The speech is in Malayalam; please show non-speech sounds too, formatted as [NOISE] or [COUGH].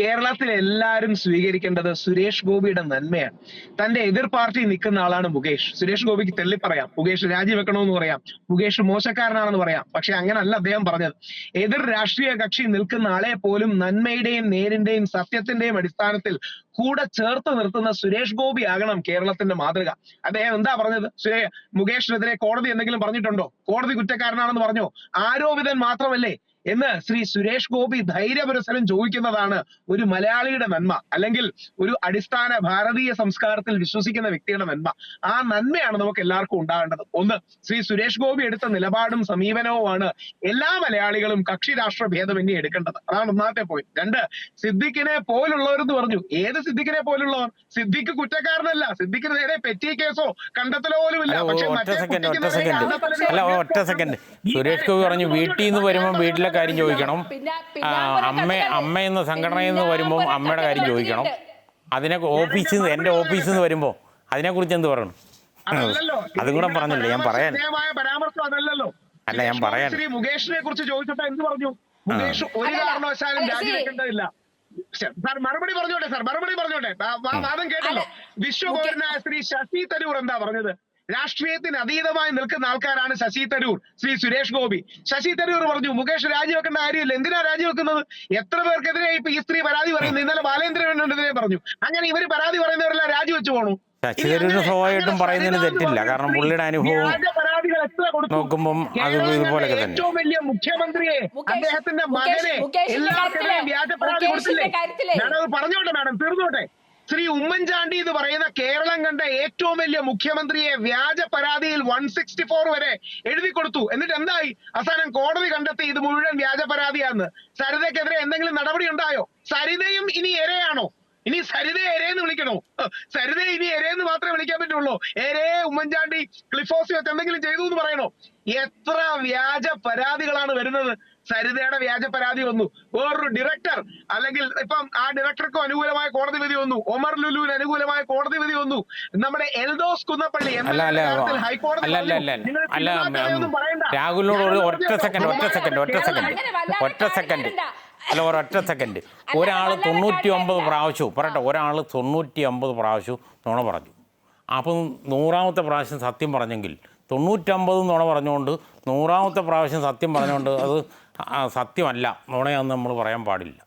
കേരളത്തിൽ എല്ലാവരും സ്വീകരിക്കേണ്ടത് സുരേഷ് ഗോപിയുടെ നന്മയാണ്. തന്റെ എതിർ പാർട്ടി നിൽക്കുന്ന ആളാണ് മുകേഷ്. സുരേഷ് ഗോപിക്ക് തെള്ളി പറയാം മുകേഷ് രാജിവെക്കണമെന്ന് പറയാം. മുകേഷ് മോശക്കാരനാണെന്ന് പറയാം. പക്ഷെ അങ്ങനല്ല അദ്ദേഹം പറഞ്ഞത്. എതിർ രാഷ്ട്രീയ കക്ഷി നിൽക്കുന്ന ആളെ പോലും നന്മയുടെയും നേരിന്റെയും സത്യത്തിന്റെയും അടിസ്ഥാനത്തിൽ കൂടെ ചേർത്ത് നിർത്തുന്ന സുരേഷ് ഗോപി ആകണം കേരളത്തിന്റെ മാതൃക. അദ്ദേഹം എന്താ പറഞ്ഞത്? സുരേ മുകേഷിനെതിരെ കോടതി എന്തെങ്കിലും പറഞ്ഞിട്ടുണ്ടോ? കോടതി കുറ്റക്കാരനാണെന്ന് പറഞ്ഞോ? ആരോപിതൻ മാത്രമല്ലേ? എന്ന് ശ്രീ സുരേഷ് ഗോപി ധൈര്യപുരസരം ചോദിക്കുന്നതാണ് ഒരു മലയാളിയുടെ നന്മ. അല്ലെങ്കിൽ ഒരു അടിസ്ഥാന ഭാരതീയ സംസ്കാരത്തിൽ വിശ്വസിക്കുന്ന വ്യക്തിയുടെ നന്മ. ആ നന്മയാണ് നമുക്ക് എല്ലാവർക്കും ഉണ്ടാകേണ്ടത്. ഒന്ന് ശ്രീ സുരേഷ് ഗോപി എടുത്ത നിലപാടും സമീപനവുമാണ് എല്ലാ മലയാളികളും കക്ഷി രാഷ്ട്ര ഭേദമന്യേ എടുക്കേണ്ടത്. അതാണ് ഒന്നാമത്തെ പോയിന്റ് രണ്ട് സിദ്ദിഖിനെ പോലുള്ളവരെന്ന് പറഞ്ഞു. ഏത് സിദ്ദിഖിനെ പോലുള്ളവർ? സിദ്ദിഖ് കുറ്റക്കാരനല്ല. സിദ്ദിഖിന് നേരെ പെറ്റി കേസോ കണ്ടെത്തലോ പോലും ഇല്ല. പക്ഷേ ഒറ്റ സെക്കൻഡ് സുരേഷ് ഗോപി പറഞ്ഞു വീട്ടിൽ നിന്ന് വരുമ്പോൾ വീട്ടിലെ കാര്യം ചോദിക്കണം. ഒരു അമ്മ എന്ന അമ്മയെന്ന സംഘടനയിൽ നിന്ന് വരുമ്പോൾ അമ്മയുടെ കാര്യം ചോദിക്കണം. അതിനെ ഓഫീസിൽ നിന്ന് എന്റെ ഓഫീസിൽ നിന്ന് വരുമ്പോൾ അതിനെക്കുറിച്ച് എന്ത് പറയണം? അതല്ലല്ലോ. [LAUGHS] അതും കൂടെ പറഞ്ഞില്ലേ ഞാൻ പറയാൻ അല്ല, ഞാൻ പറയാൻ. ശ്രീ മുകേഷിനെ കുറിച്ച് ചോദിച്ചപ്പോ എന്ത് പറഞ്ഞു? മുകേഷ് ഒരു കാരണവശാലും രാജിവെക്കേണ്ടതില്ല സാർ മറുപടി പറഞ്ഞോട്ടെ സാർ മറുപടി പറഞ്ഞോട്ടെ. വാദം കേട്ടല്ലോ. വിശ്വകോരനായ ശ്രീ ശശി തരൂർ എന്താ പറഞ്ഞത്? രാഷ്ട്രീയത്തിന് അതീതമായി നിൽക്കുന്ന ആൾക്കാരാണ് ശശി തരൂർ ശ്രീ സുരേഷ് ഗോപി. ശശി തരൂർ പറഞ്ഞു മുകേഷ് രാജിവെക്കേണ്ട കാര്യമില്ല എന്തിനാ രാജിവെക്കുന്നത്? എത്ര പേർക്കെതിരെ ഇപ്പൊ ഈ സ്ത്രീ പരാതി പറയുന്നു? ഇന്നലെ ബാലേന്ദ്രനെതിരെ പറഞ്ഞു. അങ്ങനെ ഇവർ പരാതി പറയുന്നവരെല്ലാം രാജിവെച്ചു പോണു. ശശി തരൂരിന് സ്വാഭാവികമായിട്ടും പറയുന്നതിന് തെറ്റില്ല. കാരണം പുള്ളിയുടെ അനുഭവം നോക്കുമ്പം അത് ഇതുപോലെ തന്നെ. ഏറ്റവും വലിയ മുഖ്യമന്ത്രിയെ അദ്ദേഹത്തിന്റെ മകനെ വ്യാജ പരാതി കൊടുത്തില്ലേ? പറഞ്ഞോട്ടെ മാഡം തീർന്നോട്ടെ? ശ്രീ ഉമ്മൻചാണ്ടി എന്ന് പറയുന്ന കേരളം കണ്ട ഏറ്റവും വലിയ മുഖ്യമന്ത്രിയെ വ്യാജ പരാതിയിൽ വൺ സിക്സ്റ്റി ഫോർ വരെ എഴുതി കൊടുത്തു. എന്നിട്ട് എന്തായി? അവസാനം കോടതി കണ്ടെത്തി ഇത് മുഴുവൻ വ്യാജ പരാതിയാന്ന്. സരിതയ്ക്കെതിരെ എന്തെങ്കിലും നടപടി ഉണ്ടായോ? സരിതയും ഇനി ഇരയാണോ ഇനി സരിതയെ എരയെന്ന് വിളിക്കണോ? സരിതയെ ഇനി എരയെന്ന് മാത്രമേ വിളിക്കാൻ ഏരേ ഉമ്മൻചാണ്ടി ക്ലിഫോസ് വെച്ച് എന്തെങ്കിലും ചെയ്തു എന്ന് പറയണോ? എത്ര വ്യാജ പരാതികളാണ് വരുന്നത്. സരിതയുടെ വ്യാജ പരാതി വന്നു. വേറൊരു ഡയറക്ടർ അല്ലെങ്കിൽ ഇപ്പം ആ ഡയറക്ടർക്ക് അനുകൂലമായ കോടതി വിധി വന്നു. ഒമർ ലുലുവിന് അനുകൂലമായ കോടതി വിധി വന്നു. നമ്മുടെ എൽദോസ് കുന്നപ്പള്ളി. രാഹുലിനോട് ഒരു ഒറ്റ സെക്കൻഡ് ഒറ്റ സെക്കൻഡ് ഒറ്റ സെക്കൻഡ് ഒറ്റ സെക്കൻഡ്. അല്ല ഒരൊറ്റ സെക്കൻഡ് ഒരാൾ തൊണ്ണൂറ്റി ഒമ്പത് പ്രാവശ്യവും പറയട്ടെ ഒരാൾ തൊണ്ണൂറ്റി ഒമ്പത് പ്രാവശ്യവും നുണ പറഞ്ഞു. അപ്പം നൂറാമത്തെ പ്രാവശ്യം സത്യം പറഞ്ഞെങ്കിൽ തൊണ്ണൂറ്റമ്പത് നുണ പറഞ്ഞുകൊണ്ട് നൂറാമത്തെ പ്രാവശ്യം സത്യം പറഞ്ഞുകൊണ്ട് അത് സത്യമല്ല. നുണയാന്ന് നമ്മൾ പറയാൻ പാടില്ല.